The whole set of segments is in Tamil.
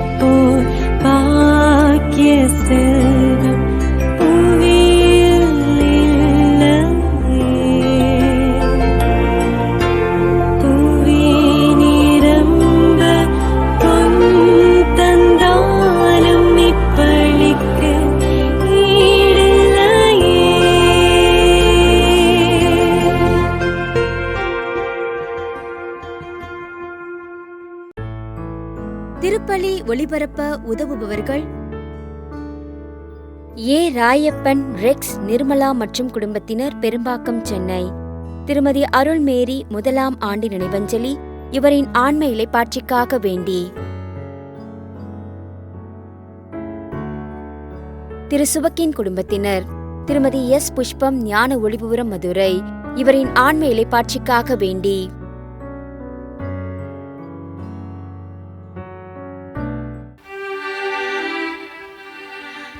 போர் ராயப்பன் ரெக்ஸ் நிர்மலா மற்றும் குடும்பத்தினர் பெரும்பாக்கம் சென்னை. திருமதி அருள்மேரி முதலாம் ஆண்டு நினைவஞ்சலி இவரின் ஆன்ம இலைப்பாட்சிக்காக வேண்டி. திரு சுபக்கின் குடும்பத்தினர் திருமதி எஸ். புஷ்பம் ஞான ஒளிபுரம் மதுரை இவரின் ஆன்ம இலைப்பாட்சிக்காக வேண்டி.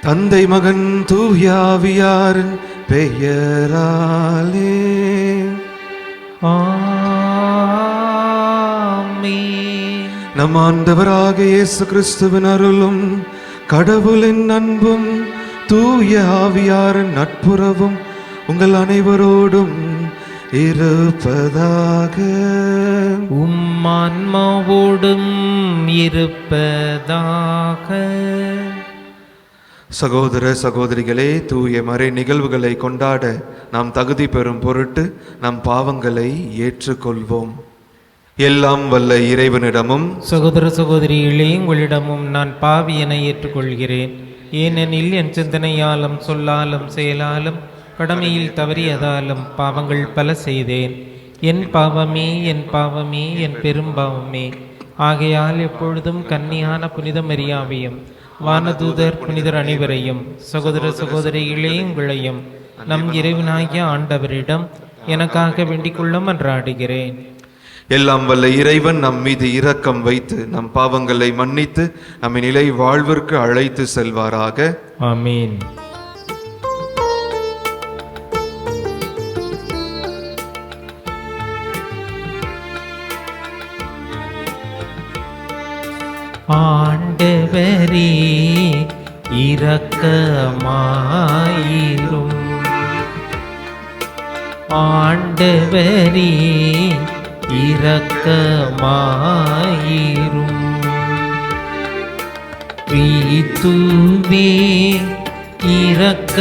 தந்தை மகன் தூயாவியாரின் பெயராலே. நம் ஆண்டவராக இயேசு கிறிஸ்துவின் அருளும் கடவுளின் அன்பும் தூய ஆவியாரின் நட்புறவும் உங்கள் அனைவரோடும் இருப்பதாக. உம் ஆன்மாவோடும் இருப்பதாக. சகோதர சகோதரிகளே தூய மறை நிகழ்வுகளை கொண்டாட நாம் தகுதி பெறும் பொருட்டு நம் பாவங்களை ஏற்றுக்கொள்வோம். எல்லாம் வல்ல இறைவனிடமும் சகோதர சகோதரிகளே உங்களிடமும் நான் பாவி என ஏற்றுக்கொள்கிறேன். ஏனெனில் என் சிந்தனையாலும் சொல்லாலும் செயலாலும் கடமையில் தவறியதாலும் பாவங்கள் பல செய்தேன். என் பாவமே என் பாவமே என் பெரும் பாவமே ஆகையால் எப்பொழுதும் கன்னியான புனித மரியாவையும் வானதூதர் புனிதர் அனைவரையும் சகோதர சகோதரிகளே உங்களையும் நம் இறைவனாகிய ஆண்டவரிடம் எனக்காக வேண்டிக் கொள்ள மன்றாடுகிறேன். எல்லாம் வல்ல இறைவன் நம் மீது இரக்கம் வைத்து நம் பாவங்களை மன்னித்து நம்மை நிலை வாழ்விற்கு அழைத்து செல்வாராக. ஆமீன். ஆண்டவரே இரக்கமாயிரும். ஆண்டவரே இரக்கமாயிரும். கிறித்துவே இரக்கமாயிரும்.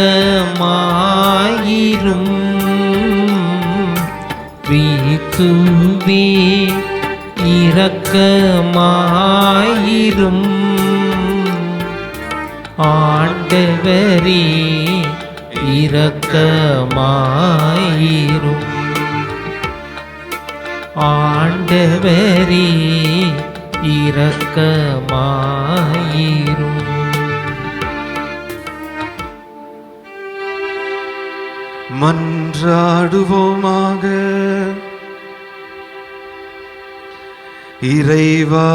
கிறித்துவே இரக்கமாயிரும் ஆண்டவரே இரக்கமாயிரும் ஆண்டவரே இரக்கமாயிரும் மன்றாடுவோமாக இறைவா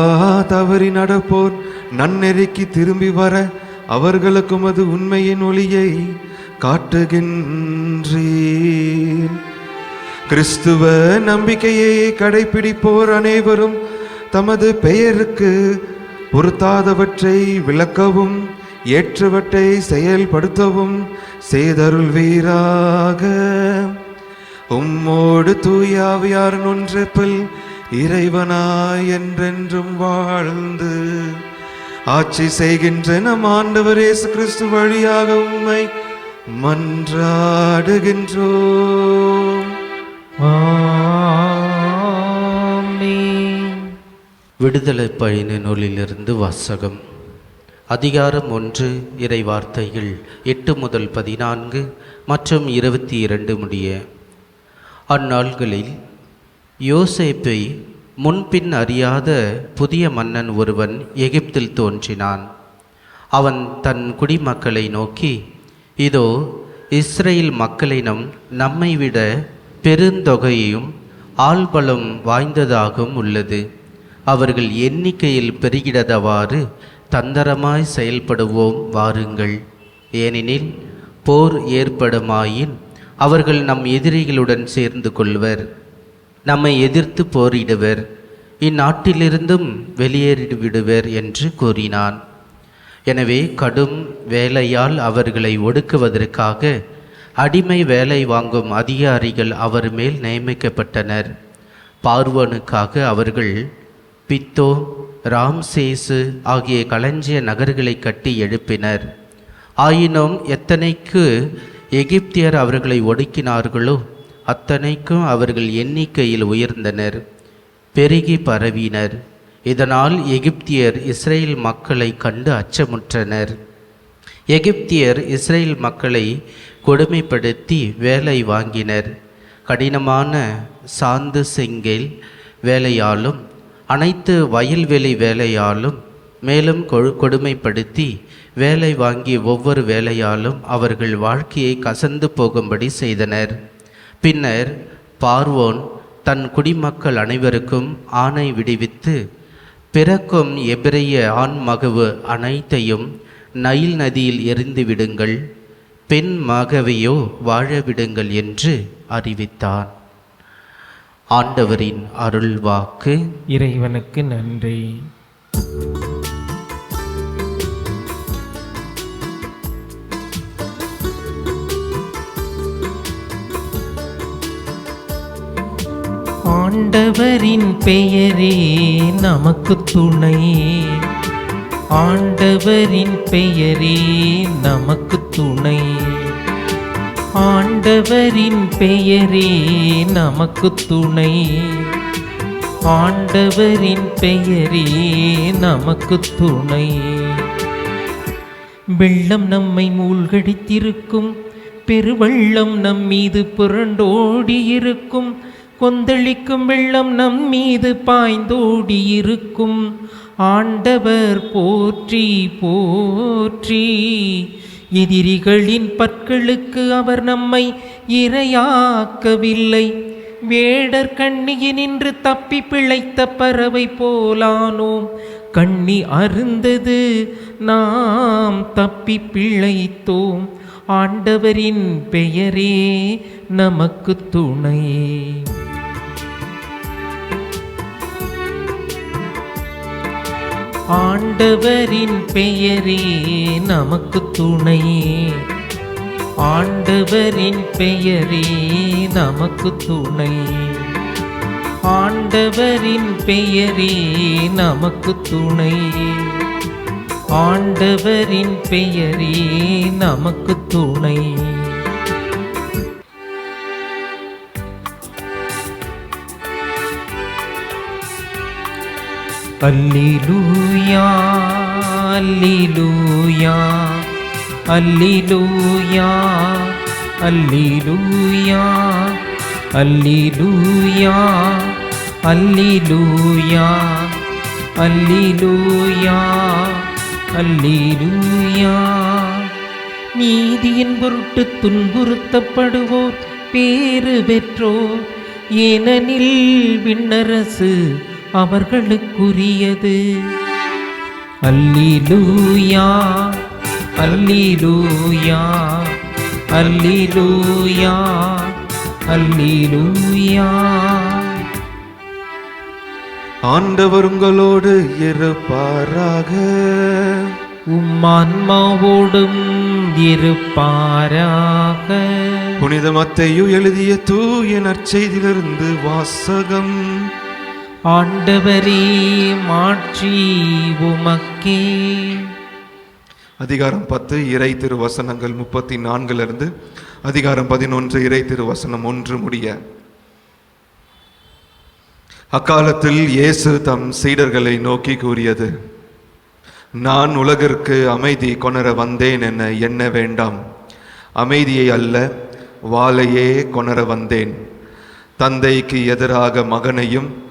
தவறி நடப்போர் நன்னெறிக்கு திரும்பி வர அவர்களுக்கும் அது உண்மையின் ஒளியை காட்டுகின்றீர். கிறிஸ்துவ நம்பிக்கையை கடைபிடிப்போர் அனைவரும் தமது பெயருக்கு பொருத்தாதவற்றை விளக்கவும் ஏற்றவற்றை செயல்படுத்தவும் செய்தருள் வீராக. உம்மோடு தூயாவியார் நொன்றப்பில் இறைவனாய் என்றென்றும் வாழ்ந்து ஆட்சி செய்கின்ற நம் ஆண்டவர் இயேசு கிறிஸ்து வழியாக உம்மை மன்றாடுகின்றோம். ஆமென். விடுதலை பயண நூலிலிருந்து வாசகம். அதிகாரம் ஒன்று இறை வார்த்தைகள் எட்டு முதல் பதினான்கு மற்றும் இருபத்தி இரண்டு முடிய. அந்நாள்களில் யோசேப்பை முன்பின் அறியாத புதிய மன்னன் ஒருவன் எகிப்தில் தோன்றினான். அவன் தன் குடிமக்களை நோக்கி இதோ இஸ்ரேல் மக்களினம் நம்மை விட பெருந்தொகையும் ஆள்பலம் வாய்ந்ததாகவும் உள்ளது. அவர்கள் எண்ணிக்கையில் பெருகிடதவாறு தந்தரமாய் செயல்படுவோம் வாருங்கள். ஏனெனில் போர் ஏற்படுமாயின் அவர்கள் நம் எதிரிகளுடன் சேர்ந்து கொள்வர். நம்மை எதிர்த்து போரிடுவர். இந்நாட்டிலிருந்தும் வெளியேறிவிடுவர் என்று கூறினான். எனவே கடும் வேலையால் அவர்களை ஒடுக்குவதற்காக அடிமை வேலை வாங்கும் அதிகாரிகள் அவர் மேல் நியமிக்கப்பட்டனர். பார்வனுக்காக அவர்கள் பித்தோ ராம்சேசு ஆகிய களஞ்சிய நகர்களை கட்டி எழுப்பினர். ஆயினும் எத்தனைக்கு எகிப்தியர் அவர்களை ஒடுக்கினார்களோ அத்தனைக்கும் அவர்கள் எண்ணிக்கையில் உயர்ந்தனர். பெருகி பரவினர். இதனால் எகிப்தியர் இஸ்ரேல் மக்களை கண்டு அச்சமுற்றனர். எகிப்தியர் இஸ்ரேல் மக்களை கொடுமைப்படுத்தி வேலை வாங்கினர். கடினமான சாந்து செங்கல் வேலையாலும் அனைத்து வயல்வெளி வேலையாலும் மேலும் கொடுமைப்படுத்தி வேலை வாங்கி ஒவ்வொரு வேலையாலும் அவர்கள் வாழ்க்கையை கசந்து போகும்படி செய்தனர். பின்னர் பார்வோன் தன் குடிமக்கள் அனைவருக்கும் ஆணை விடுவித்து பிறக்கும் எபிரைய ஆண் மகவு அனைத்தையும் நைல் நதியில் எரிந்து விடுங்கள் பெண் மகவையோ வாழ விடுங்கள் என்று அறிவித்தான். ஆண்டவரின் அருள்வாக்கு. இறைவனுக்கு நன்றி. ஆண்டவரின் பெயரே நமக்கு துணை. ஆண்டவரின் பெயரே நமக்கு துணை. ஆண்டவரின் பெயரே நமக்கு துணை. ஆண்டவரின் பெயரே நமக்கு துணை. வெள்ளம் நம்மை மூழ்கடித்திருக்கும் பெருவள்ளம் நம் மீது புரண்டோடி இருக்கும் கொந்தளிக்கும் வெள்ளம் நம் மீது பாய்ந்தோடி இருக்கும் ஆண்டவர் போற்றி போற்றி. எதிரிகளின் பற்களுக்கு அவர் நம்மை இரையாக்கவில்லை. வேடர் கண்ணியினின்று தப்பி பிழைத்த பறவை போலானோம். கண்ணி அருந்தது நாம் தப்பி பிழைத்தோம். ஆண்டவரின் பெயரே நமக்கு துணை. ஆண்டவரின் பெயரே நமக்கு துணை ஆண்டவரின் பெயரே நமக்கு துணை ஆண்டவரின் பெயரே நமக்கு துணை ஆண்டவரின் பெயரே நமக்கு துணை அல்லிலூயா அல்லிலூயா அல்லிலூயா அல்லிலூயா அல்லிலூயா அல்லிலூயா அல்லிலூயா அல்லிலூயா. நீதியின் பொருட்டு துன்புறுத்தப்படுவோர் பேறு பெற்றோர் ஏனெனில் விண்ணரசு அவர்களுக்குரியது. அல்லேலூயா அல்லேலூயா அல்லேலூயா அல்லேலூயா. ஆண்டவர் உங்களோடு இருப்பாராக. உம்மான்மாவோடும் இருப்பாராக. புனித மத்தையு எழுதிய தூய நற்செய்தியிலிருந்து வாசகம். ஆண்டவரே மாட்சி உமக்கே. அதிகாரம் பத்து இறை திருவசனங்கள் முப்பத்தி நான்கிலிருந்து அதிகாரம் பதினொன்று இறை திருவசனம் ஒன்று முடிய. அக்காலத்தில் இயேசு தம் சீடர்களை நோக்கி கூறியது நான் உலகிற்கு அமைதி கொணர வந்தேன் என எண்ண வேண்டாம். அமைதியை அல்ல வாளையே கொணர வந்தேன். தந்தைக்கு எதிராக மகனையும்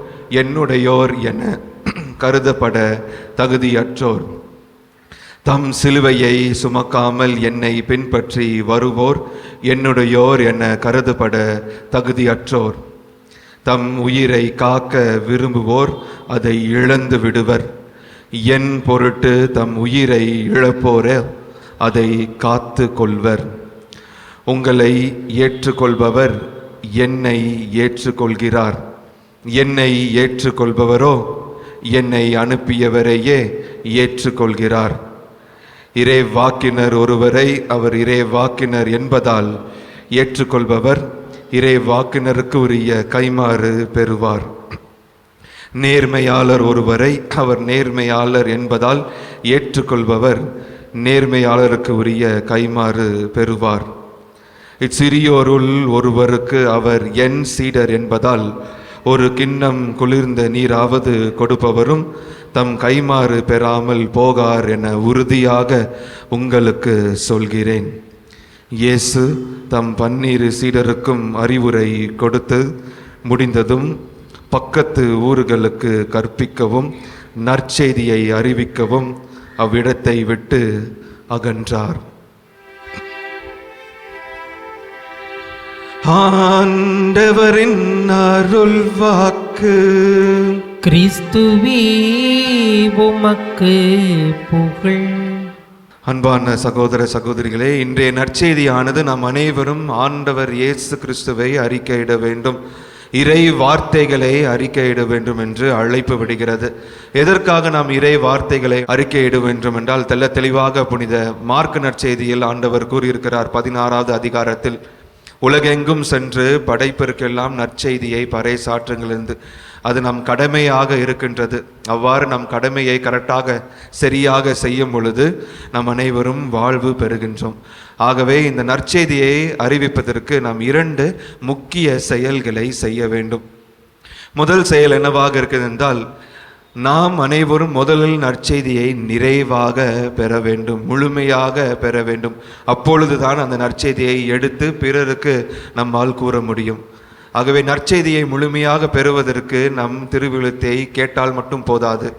என்னுடையோர் என கருதப்பட தகுதியற்றோர். தம் சிலுவையை சுமக்காமல் என்னை பின்பற்றி வருவோர் என்னுடையோர் என கருதப்பட தகுதியற்றோர். தம் உயிரை காக்க விரும்புவோர் அதை இழந்து விடுவர். என் பொருட்டு தம் உயிரை இழப்போரே அதை காத்து கொள்வர். உங்களை ஏற்றுக்கொள்பவர் என்னை ஏற்றுக்கொள்கிறார். என்னை ஏற்றுக்கொள்பவரோ என்னை அனுப்பியவரையே ஏற்றுக்கொள்கிறார். இறை வாக்கினர் ஒருவரை அவர் இறை வாக்கினர் என்பதால் ஏற்றுக்கொள்பவர் இறை வாக்கினருக்கு உரிய கைமாறு பெறுவார். நேர்மையாளர் ஒருவரை அவர் நேர்மையாளர் என்பதால் ஏற்றுக்கொள்பவர் நேர்மையாளருக்கு உரிய கைமாறு பெறுவார். இச்சிறியோருள் ஒருவருக்கு அவர் என் சீடர் என்பதால் ஒரு கிண்ணம் குளிர்ந்த நீராவது கொடுப்பவரும் தம் கைமாறு பெறாமல் போகார் என உறுதியாக உங்களுக்கு சொல்கிறேன். இயேசு தம் பன்னீர் சீடருக்கும் அறிவுரை கொடுத்து முடிந்ததும் பக்கத்து ஊர்களுக்கு கற்பிக்கவும் நற்செய்தியை அறிவிக்கவும் அவ்விடத்தை விட்டு அகன்றார். ஆண்டவரின் அருள் வாக்கு கிறிஸ்துவே உமக்கு புகழ். அன்பான சகோதர சகோதரிகளே இன்றைய நற்செய்தியானது நாம் அனைவரும் ஆண்டவர் இயேசு கிறிஸ்துவை அறிக்கையிட வேண்டும். இறை வார்த்தைகளை அறிக்கையிட வேண்டும் என்று அழைப்பு விடுகிறது எதற்காக நாம் இறை வார்த்தைகளை அறிக்கையிட வேண்டும் என்றால் தெள்ள தெளிவாக புனித மார்க் நற்செய்தியில் ஆண்டவர் கூறியிருக்கிறார் பதினாறாவது அதிகாரத்தில். உலகெங்கும் சென்று படைப்பிற்கெல்லாம் நற்செய்தியை பறைசாற்றுங்களிருந்து அது நம் கடமையாக இருக்கின்றது. அவ்வாறு நம் கடமையை கரெக்டாக சரியாக செய்யும் பொழுது நம் அனைவரும் வாழ்வு பெறுகின்றோம். ஆகவே இந்த நற்செய்தியை அறிவிப்பதற்கு நாம் இரண்டு முக்கிய செயல்களை செய்ய வேண்டும். முதல் செயல் என்னவாக இருக்குது என்றால் நாம் அனைவரும் முதலில் நற்செய்தியை நிறைவாக பெற வேண்டும் முழுமையாக பெற வேண்டும். அப்பொழுதுதான் அந்த நற்செய்தியை எடுத்து பிறருக்கு நம்மால் கூற முடியும். ஆகவே நற்செய்தியை முழுமையாக பெறுவதற்கு நம் திருவிழுத்தை கேட்டால் மட்டும் போதாது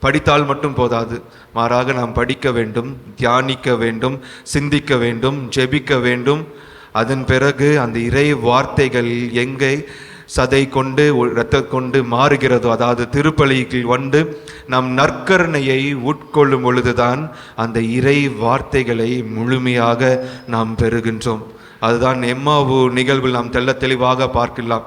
படித்தால் மட்டும் போதாது. மாறாக நாம் படிக்க வேண்டும் தியானிக்க வேண்டும் சிந்திக்க வேண்டும் ஜெபிக்க வேண்டும். அதன் பிறகு அந்த இறை வார்த்தைகள் எங்கே சதை கொண்டு இரத்த கொண்டு மாறுகிறதோ அதாவது திருப்பலிக்கு வந்து நம் நற்கருணையை உட்கொள்ளும் பொழுதுதான் அந்த இறை வார்த்தைகளை முழுமையாக நாம் பெறுகின்றோம். அதுதான் எம்மாவு நிகழ்வில் நாம் தெள்ள தெளிவாக பார்க்கலாம்.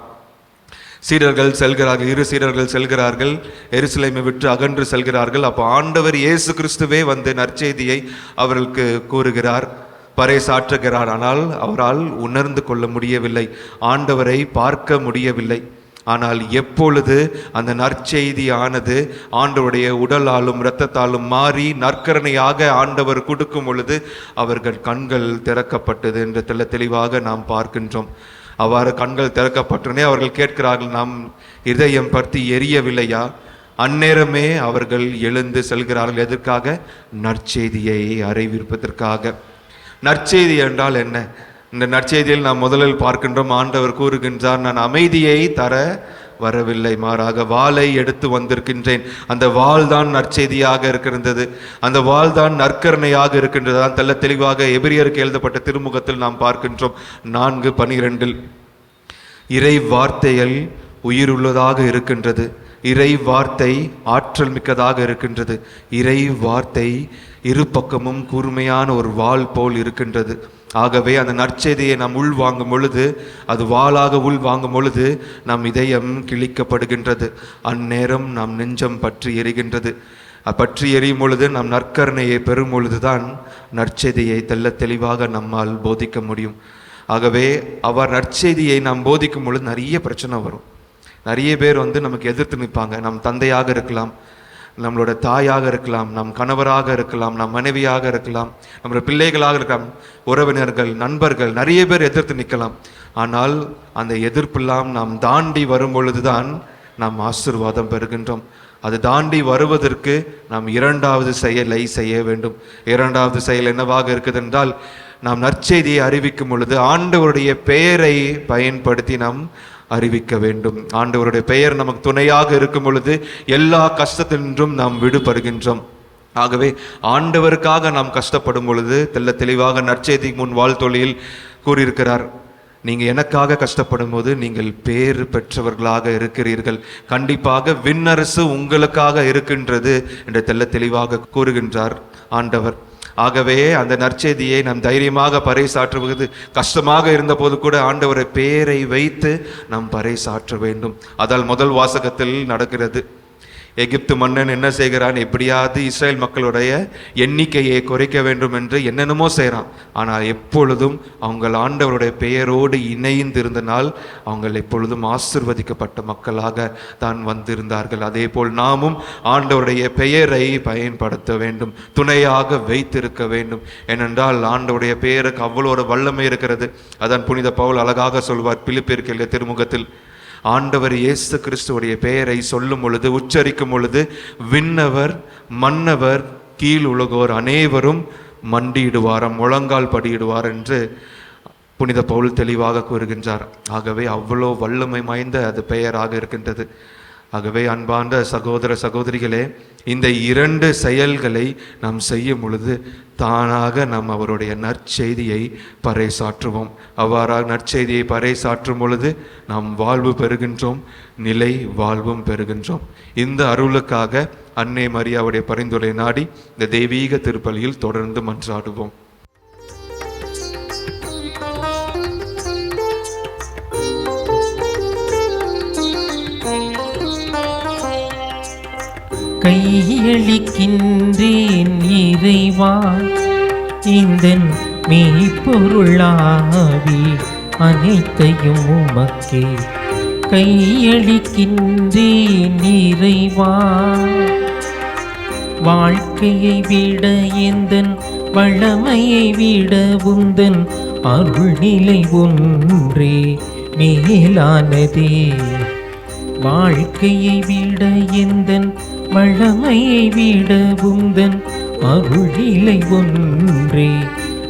சீடர்கள் செல்கிறார்கள் இரு சீடர்கள் செல்கிறார்கள் எருசலேமை விட்டு அகன்று செல்கிறார்கள். அப்போ ஆண்டவர் இயேசு கிறிஸ்துவே வந்து நற்செய்தியை அவர்களுக்கு கூறுகிறார். பறைசாற்றுகிறார். ஆனால் அவரால் உணர்ந்து கொள்ள முடியவில்லை. ஆண்டவரை பார்க்க முடியவில்லை. ஆனால் எப்பொழுது அந்த நற்செய்தியானது ஆண்டவருடைய உடலாலும் இரத்தத்தாலும் மாறி நற்கரணையாக ஆண்டவர் கொடுக்கும் பொழுது அவர்கள் கண்கள் திறக்கப்பட்டது என்று தெள்ள தெளிவாக நாம் பார்க்கின்றோம். அவ்வாறு கண்கள் திறக்கப்பட்டனே அவர்கள் கேட்கிறார்கள் நாம் இதயம் பற்றி எரியவில்லையா? அந்நேரமே அவர்கள் எழுந்து செல்கிறார்கள். எதற்காக? நற்செய்தியை அறிவிப்பதற்காக. நற்செய்தி என்றால் என்ன? இந்த நற்செய்தியில் நாம் முதலில் பார்க்கின்றோம் ஆண்டவர் கூறுகின்றார் நான் அமைதியை தர வரவில்லை மாறாக வாளை எடுத்து வந்திருக்கின்றேன். அந்த வாள் தான் நற்செய்தியாக இருக்கின்றது. அந்த வாள் தான் நற்கரணையாக இருக்கின்றது. தான் தெளிவாக எபிரியருக்கு எழுதப்பட்ட திருமுகத்தில் நாம் பார்க்கின்றோம். நான்கு பனிரெண்டில் இறை வார்த்தைகள் உயிருள்ளதாக இருக்கின்றது. இறை வார்த்தை ஆற்றல் மிக்கதாக இருக்கின்றது. இறை வார்த்தை இரு பக்கமும் கூர்மையான ஒரு வாள் போல் இருக்கின்றது. ஆகவே அந்த நற்செய்தியை நாம் உள் வாங்கும் பொழுது அது வாளாக உள் வாங்கும் பொழுது நம் இதயம் கிழிக்கப்படுகின்றது. அந்நேரம் நாம் நெஞ்சம் பற்றி எரிகின்றது. பற்றி எரியும் பொழுது நம் நற்கருணையை பெறும் பொழுதுதான் நற்செய்தியை தெள்ள தெளிவாக நம்மால் போதிக்க முடியும். ஆகவே அவர் நற்செய்தியை நாம் போதிக்கும் பொழுது நிறைய பிரச்சனை வரும். நிறைய பேர் வந்து நமக்கு எதிர்த்து நிற்பாங்க. நம் தந்தையாக இருக்கலாம் நம்மளோட தாயாக இருக்கலாம் நம் கணவராக இருக்கலாம் நம் மனைவியாக இருக்கலாம் நம்மளோட பிள்ளைகளாக இருக்கலாம் உறவினர்கள் நண்பர்கள் நிறைய பேர் எதிர்த்து நிற்கலாம். ஆனால் அந்த எதிர்ப்பெல்லாம் நாம் தாண்டி வரும் பொழுதுதான் நாம் ஆசீர்வாதம் பெறுகின்றோம். அது தாண்டி வருவதற்கு நாம் இரண்டாவது செயலை செய்ய வேண்டும். இரண்டாவது செயல் என்னவாக இருக்குது என்றால் நாம் நற்செய்தியை அறிவிக்கும் பொழுது ஆண்டவருடைய பெயரை பயன்படுத்தி நாம் அறிவிக்க வேண்டும். ஆண்டவருடைய பெயர் நமக்கு துணையாக இருக்கும் பொழுது எல்லா கஷ்டத்தினின்றும் நாம் விடுபடுகின்றோம். ஆகவே ஆண்டவருக்காக நாம் கஷ்டப்படும் பொழுது தெல்ல தெளிவாக நற்செய்தி முன் வாழ்த்தொழியில் கூறியிருக்கிறார். நீங்கள் எனக்காக கஷ்டப்படும் போது நீங்கள் பேர் பெற்றவர்களாக இருக்கிறீர்கள். கண்டிப்பாக விண்ணரசு உங்களுக்காக இருக்கின்றது என்று தெள்ள தெளிவாக கூறுகின்றார் ஆண்டவர். ஆகவே அந்த நற்செய்தியை நாம் தைரியமாக பறைசாற்றுவது கஷ்டமாக இருந்தபோது கூட ஆண்டவரை பேரை வைத்து நாம் பறைசாற்ற வேண்டும். அதால் முதல் வாசகத்தில் நடக்கிறது எகிப்து மன்னன் என்ன செய்கிறான்? எப்படியாவது இஸ்ரேல் மக்களுடைய எண்ணிக்கையை குறைக்க வேண்டும் என்று என்னென்னமோ செய்கிறான். ஆனால் எப்பொழுதும் அவங்கள் ஆண்டவருடைய பெயரோடு இணைந்து இருந்தனால் அவங்கள் எப்பொழுதும் ஆசிர்வதிக்கப்பட்ட மக்களாக தான் வந்திருந்தார்கள். அதே போல் நாமும் ஆண்டவருடைய பெயரை பயன்படுத்த வேண்டும் துணையாக வைத்திருக்க வேண்டும். ஏனென்றால் ஆண்டவருடைய பெயருக்கு அவ்வளோ ஒரு வல்லமை இருக்கிறது. அதான் புனித பவுல் அழகாக சொல்வார் பிலிப்பிற்கில் திருமுகத்தில் ஆண்டவர் இயேசு கிறிஸ்துவுடைய பெயரை சொல்லும் பொழுது உச்சரிக்கும் பொழுது விண்ணவர் மன்னவர் கீழ் உலகோர் அனைவரும் மண்டியிடுவாராம் முழங்கால் படியிடுவார் என்று புனித பவுல் தெளிவாக கூறுகின்றார். ஆகவே அவ்வளோ வல்லமை வாய்ந்த அது பெயராக இருக்கின்றது. ஆகவே அன்பார்ந்த சகோதர சகோதரிகளே இந்த இரண்டு செயல்களை நாம் செய்யும் பொழுது தானாக நாம் அவருடைய நற்செய்தியை பறைசாற்றுவோம். அவ்வாறாக நற்செய்தியை பறைசாற்றும் பொழுது நாம் வாழ்வு பெறுகின்றோம் நிலை வாழ்வும் பெறுகின்றோம். இந்த அருளுக்காக அன்னை மரியாவுடைய பரிந்துரை நாடி இந்த தெய்வீக திருப்பலியில் தொடர்ந்து மன்றாடுவோம். கையளிக்கின்றேன் இறைவா. இந்த மெய்ப்பொருளாவி அனைத்தையும் உமக்கே கையளிக்கின்றேன் இறைவா. வாழ்க்கையை விட எந்தன் வளமையை விட உந்தன் அருள்நிலை ஒன்றே மேலானதே. வாழ்க்கையை விட எந்தன் வளமையை விட உந்தன் அருளிலை ஒன்றே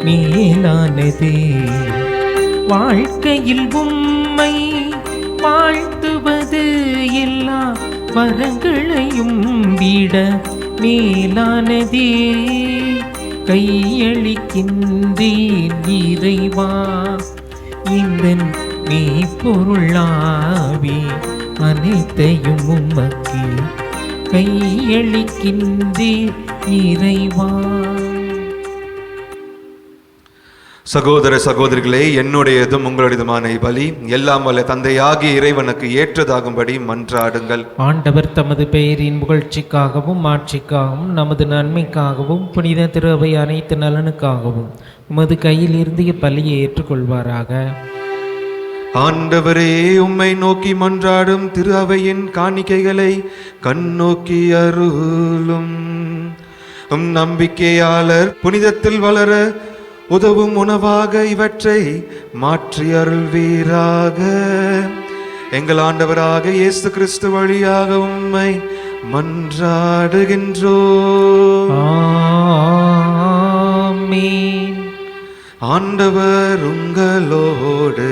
மேலானதே. வாழ்க்கையில் உம்மை வாழ்த்துவது எல்லா வரங்களையும் விட மேலானதே. கையளிக்கின்றேன் இறைவா இந்த நீ பொருளாவி அனைத்தையும் உமக்கு கையளிக்கின்றேன் இறைவா. சகோதர சகோதரிகளே என்னுடையதும் உங்களுடையதுமான பலி. எல்லாம் வல்ல தந்தையாகிய இறைவனுக்கு ஏற்றதாகும்படி மன்றாடுங்கள். ஆண்டவர் தமது பெயரின் புகழ்ச்சிக்காகவும் ஆட்சிக்காகவும் நமது நன்மைக்காகவும் புனித திருவை அனைத்து நலனுக்காகவும் உமது கையில் இருந்து இப்பலியை ஏற்றுக்கொள்வாராக. ஆண்டவரே உம்மை நோக்கி மன்றாடும் திரு அவையின் காணிக்கைகளை கண்ணோக்கி அருளும். உம் நம்பிக்கையாளர் புனிதத்தில் வளர உதவும் உணவாக இவற்றை மாற்றி அருள்வீராக. எங்கள் ஆண்டவராக இயேசு கிறிஸ்து வழியாக உம்மை மன்றாடுகின்றோ ஆண்டவர் உங்களோடு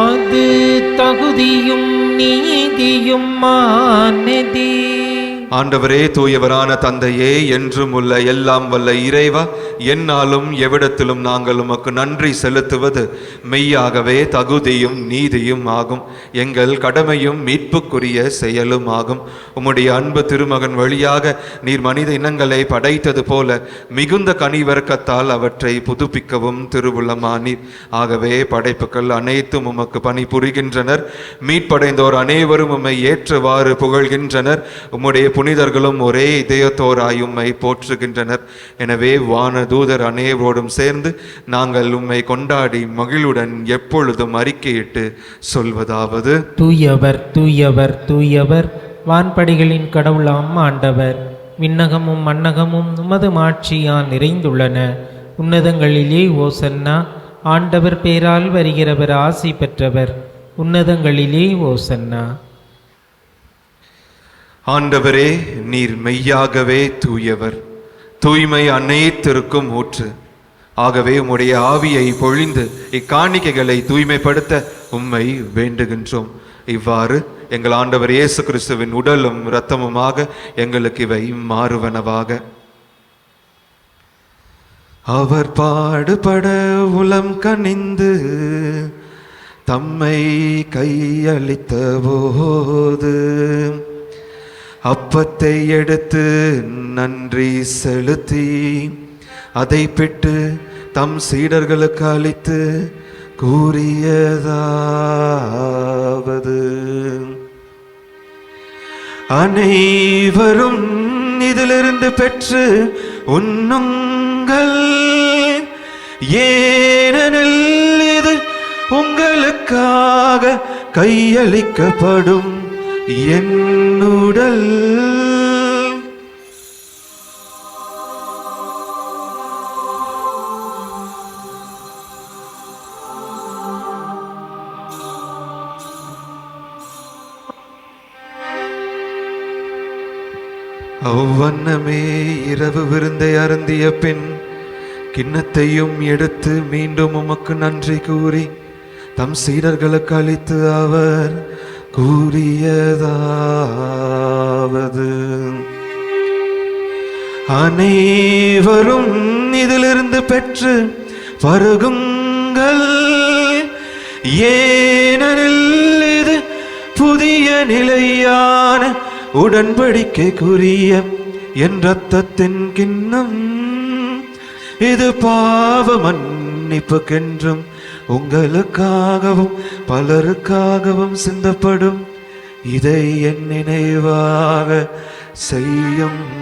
அது தகுதியும் நீதியும் மானதே ஆண்டவரே தூயவரான தந்தையே என்றும் உள்ள எல்லாம் வல்ல இறைவா என்னாலும் எவ்விடத்திலும் நாங்கள் உமக்கு நன்றி செலுத்துவது மெய்யாகவே தகுதியும் நீதியும் ஆகும். எங்கள் கடமையும் மீட்புக்குரிய செயலும் ஆகும். உம்முடைய அன்பு திருமகன் வழியாக நீர் மனித இனங்களை படைத்தது போல மிகுந்த கனிவர்க்கத்தால் அவற்றை புதுப்பிக்கவும் திருவுள்ளமானீர் ஆகவே படைப்புகள் அனைத்தும் உமக்கு பணி புரிகின்றனர். மீட்படைந்தோர் அனைவரும் உம்மை ஏற்றவாறு புகழ்கின்றனர். உம்முடைய புனிதர்களும் ஒரே இதயத்தோராய் உம்மை போற்றுகின்றனர். எனவே வானதூதர் அனைவரோடும் சேர்ந்து நாங்கள் உம்மை கொண்டாடி மகிழுடன் எப்பொழுதும் அறிக்கையிட்டு சொல்வதாவது. தூயவர் தூயவர் தூயவர் வான்படிகளின் கடவுளாம் ஆண்டவர். விண்ணகமும் மன்னகமும் உமது மாட்சியால் நிறைந்துள்ளன. உன்னதங்களிலே ஓசன்னா ஆண்டவர் பேரால் வருகிறவர் ஆசி பெற்றவர். உன்னதங்களிலே ஓசன்னா. ஆண்டவரே நீர் மெய்யாகவே தூயவர். தூய்மை அனைத்திற்கும் ஊற்று. ஆகவே உம்முடைய ஆவியை பொழிந்து இக்காணிக்கைகளை தூய்மைப்படுத்த உம்மை வேண்டுகின்றோம். இவ்வாறு எங்கள் ஆண்டவர் இயேசு கிறிஸ்துவின் உடலும் இரத்தமுமாக எங்களுக்கு இவை மாறுவனவாக. அவர் பாடுபட உலம் கனிந்து தம்மை கையளித்த போது அப்பத்தை எடுத்து நன்றி செலுத்தி அதை பெற்று தம் சீடர்களுக்கு அளித்து கூறியதாவது. அனைவரும் இதிலிருந்து பெற்று உண்ணுங்கள். ஏனெனில் இது உங்களுக்காக கையளிக்கப்படும். என்னுடல் அவ்வண்ணமே இரவு விருந்தை அருந்திய பின் கிண்ணத்தையும் எடுத்து மீண்டும் உமக்கு நன்றி கூறி தம் சீடர்களுக்கு அளித்து அவர் கூறியதாவது. அனைவரும் இதிலிருந்து பெற்று வருகுங்கள். ஏனெனில் இது புதிய நிலையான உடன்படிக்கைக்குரிய என் ரத்தத்தின் கிண்ணம். இது பாவ மன்னிப்புக்கென்றும் உங்களுக்காகவும் பலருக்காகவும் சிந்தப்படும். இதை என் நினைவாக செய்யுங்கள்.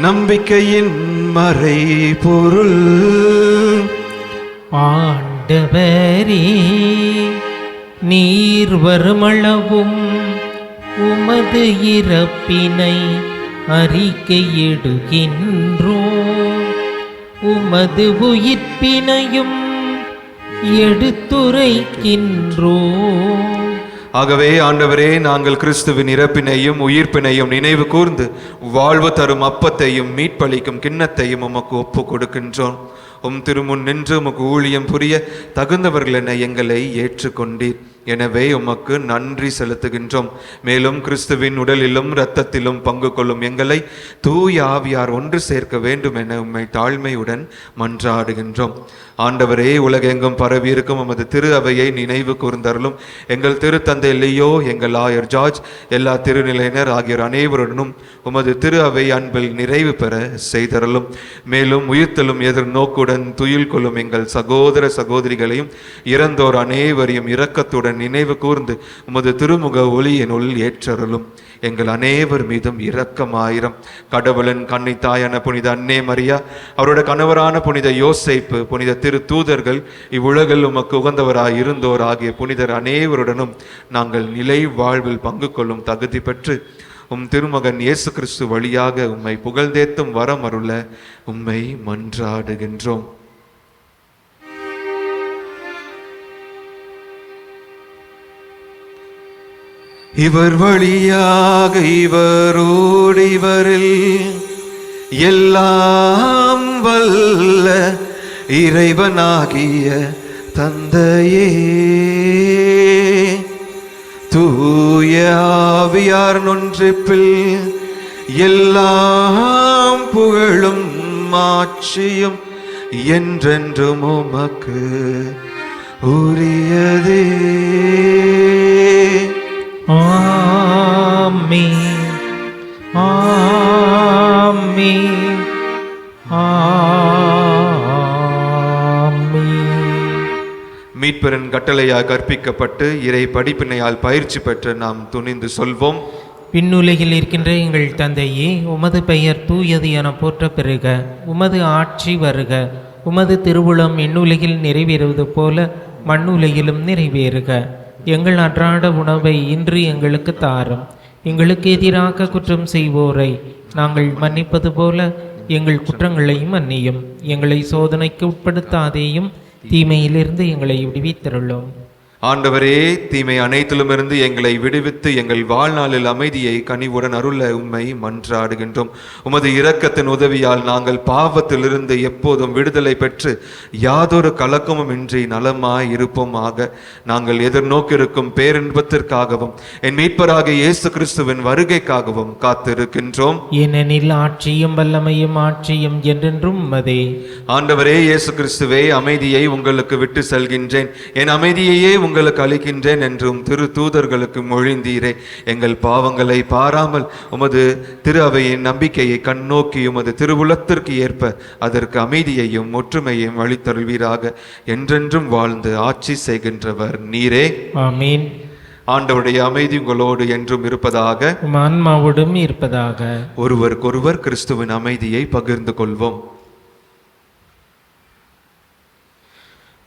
நம்பிக்கையின் மறை பொருள் ஆண்டவரே நீர் வருமளவும் உமது இறப்பினை அறிக்கையிடுகின்றோ. உமது உயிர்ப்பினையும் எடுத்துரைக்கின்றோ. ஆகவே ஆண்டவரே நாங்கள் கிறிஸ்துவின் இறப்பினையும் உயிர்ப்பினையும் நினைவு கூர்ந்து வாழ்வு தரும் அப்பத்தையும் மீட்பளிக்கும் கிண்ணத்தையும் உமக்கு ஒப்பு கொடுக்கின்றோம். உம் திருமுன் நின்று உமக்கு ஊழியம் புரிய தகுந்தவர்கள் என எங்களை ஏற்றுக்கொண்டீர். எனவே உமக்கு நன்றி செலுத்துகின்றோம். மேலும் கிறிஸ்துவின் உடலிலும் இரத்தத்திலும் பங்கு கொள்ளும் எங்களை தூய ஆவியார் ஒன்று சேர்க்க வேண்டும் என உம்மை தாழ்மையுடன் மன்றாடுகின்றோம். ஆண்டவரே உலகெங்கும் பரவியிருக்கும் உமது திரு அவையை நினைவு கூர்ந்தருளும். எங்கள் திருத்தந்தை லியோ எங்கள் ஆயர் ஜார்ஜ் எல்லா திருநிலையினர் ஆகியோர் அனைவருடனும் உமது திரு அவை அன்பில் நிறைவு பெற செய்தருளும். மேலும் உயிர்த்தலும் எதிர் நோக்குடன் துயில் கொள்ளும் எங்கள் சகோதர சகோதரிகளையும் இறந்தோர் அனைவரையும் இரக்கத்துடன் நினைவு கூர்ந்து உமது திருமுக ஒளியினுள் ஏற்றருளும். எங்கள் அனைவர் மீதும் இரக்கமாயிரம் கடவுளன் கண்ணை தாயான புனித அன்னே மரியா அவரோட கணவரான புனித யோசைப்பு புனித திரு தூதர்கள் இவ்வுலகில் உமக்கு உகந்தவராய் இருந்தோர் ஆகிய புனிதர் அனைவருடனும் நாங்கள் நிலை வாழ்வில் பங்கு கொள்ளும் தகுதி பெற்று உம் திருமகன் இயேசு கிறிஸ்து வழியாக உம்மை புகழ்ந்தேத்தும் வரம் அருள உம்மை மன்றாடுகின்றோம். இவர் வழியாக இவரோடு இவரில் எல்லாம் வல்ல இறைவனாகிய தந்தையே. தூ தூய ஆவியார் நொன்றிப்பில் எல்லாம் புகழும் மாட்சியும் என்றென்றும் உமக்கு உரியதே. ஆமீ ஆமீ மீட்பெருன் கட்டளையால் கற்பிக்கப்பட்டு இறை படிப்பினையால் பயிற்சி பெற்று நாம் துணிந்து சொல்வோம். விண்ணுலகில் இருக்கின்ற எங்கள் தந்தையே உமது பெயர் தூயது என போற்ற பெறுக உமது ஆட்சி வருக உமது திருவுளம் எண்ணுலகில் நிறைவேறுவது போல மண்ணுலகிலும் நிறைவேறுக. எங்கள் அன்றாட உணவை இன்று எங்களுக்கு தாரும். எங்களுக்கு எதிராக குற்றம் செய்வோரை நாங்கள் மன்னிப்பது போல எங்கள் குற்றங்களையும் மன்னியும். எங்களை சோதனைக்கு உட்படுத்தாதேயும் தீமையிலிருந்து எங்களை விடுவித்தருளும். ஆண்டவரே தீமை அனைத்திலுமிருந்து எங்களை விடுவித்து எங்கள் வாழ்நாளில் அமைதியை கனிவுடன் அருள உம்மை மன்றாடுகின்றோம். உமது இரக்கத்தின் உதவியால் நாங்கள் பாவத்திலிருந்து எப்போதும் விடுதலை பெற்று யாதொரு கலக்கமும் இன்றி நலமாய் இருப்போமாக நாங்கள் எதிர்நோக்கியிருக்கும் பேரின்பத்திற்காகவும் என் மீட்பராக இயேசு கிறிஸ்துவின் வருகைக்காகவும் காத்திருக்கின்றோம். ஏனெனில் ஆட்சியும் வல்லமையும் ஆட்சியும் என்றென்றும் உமதே. ஆண்டவரே இயேசு கிறிஸ்துவே அமைதியை உங்களுக்கு விட்டு செல்கின்றேன். என் அமைதியையே உங்களுக்கு அளிக்கின்றேன் என்றும் திரு தூதர்களுக்கு மொழிந்தீரே. எங்கள் பாவங்களை பாராமல் உமது திரு அவையின் நம்பிக்கையை கண்ணோக்கி உமது திருவுளத்திற்கு ஏற்ப அதற்கு அமைதியையும் ஒற்றுமையையும் அளித்தருள்வீராக. என்றென்றும் வாழ்ந்து ஆட்சி செய்கின்றவர் நீரே. ஆமீன். ஆண்டவருடைய அமைதி உங்களோடு என்றும் இருப்பதாக. ஆன்மாவோடும் இருப்பதாக. ஒருவருக்கொருவர் கிறிஸ்துவின் அமைதியை பகிர்ந்து கொள்வோம்.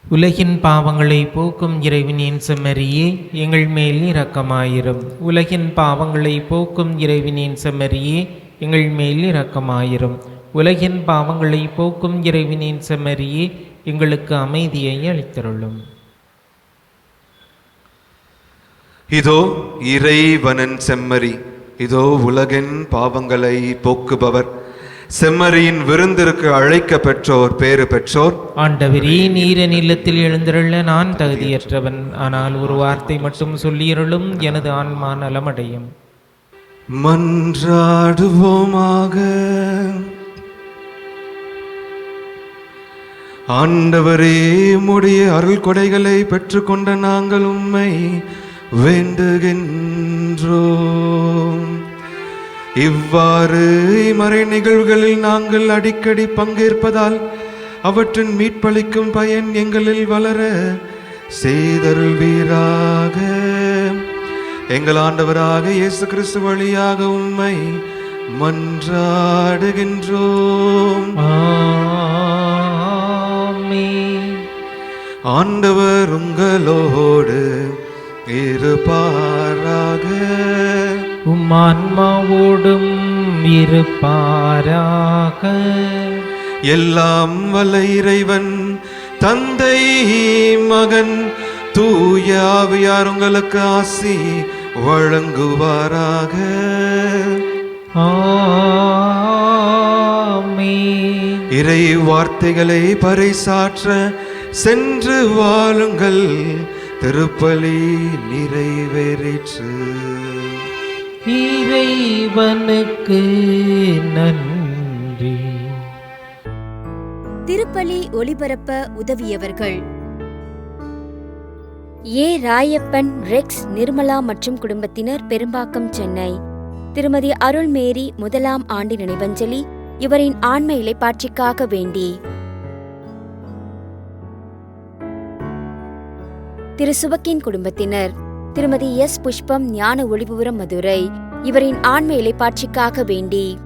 உலகின் பாவங்களை போக்கும் இறைவனின் செம்மறியே எங்கள் மேல் இரக்கமாயிரும். உலகின் பாவங்களை போக்கும் இறைவனின் செம்மறியே எங்கள் மேல் இரக்கமாயிரும். உலகின் பாவங்களை போக்கும் இறைவனின் செம்மறியே எங்களுக்கு அமைதியை அளித்தருளும். இதோ இறைவனன் செம்மறி இதோ உலகின் பாவங்களை போக்குபவர் செம்மறியின் விருந்திற்கு அழைக்க பெற்றோர் பேறு பெற்றோர். ஆண்டவரே நீர நிலத்தில் எழுந்திருள்ள நான் தகுதியற்றவன். ஆனால் ஒரு வார்த்தை மட்டும் சொல்லியருளும் எனது ஆன்மா நலமடையும். மன்றாடுவோமாக. ஆண்டவரே உம்முடைய அருள் கொடைகளை பெற்றுக்கொண்ட நாங்கள் உம்மை வேண்டுகின்றோம். இவ்வாறு மறை நிகழ்வுகளில் நாங்கள் அடிக்கடி பங்கேற்பதால் அவற்றின் மீட்பளிக்கும் பயன் எங்களில் வளர செய்தருள்வீராக எங்கள் ஆண்டவராக இயேசு கிறிஸ்து வழியாக உம்மை மன்றாடுகின்றோம். ஆண்டவர் உங்களோடு இருப்பாராக. உம் ஆன்மாவோடும் இருப்பாராக. எல்லாம் வல்ல இறைவன் தந்தை மகன் தூய ஆவியார் உங்களுக்கு ஆசி வழங்குவாராக. இறை வார்த்தைகளை பறைசாற்ற சென்று வாழுங்கள் திருப்பலி நிறைவேறிற்று. இறைவனுக்கு நன்றி. திருப்பலி ஒளிபரப்ப உதவியவர்கள். ஏ. ராயப்பன் ரெக்ஸ் நிர்மலா மற்றும் குடும்பத்தினர் பெரும்பாக்கம் சென்னை. திருமதி அருள்மேரி முதலாம் ஆண்டு நினைவஞ்சலி இவரின் ஆன்ம இலைப்பாட்சிக்காக வேண்டி. திரு. சுபக்கின் குடும்பத்தினர். திருமதி எஸ். புஷ்பம் ஞான ஒளிபுரம் மதுரை. இவரின் ஆன்ம இலைப்பாட்சிக்காக வேண்டி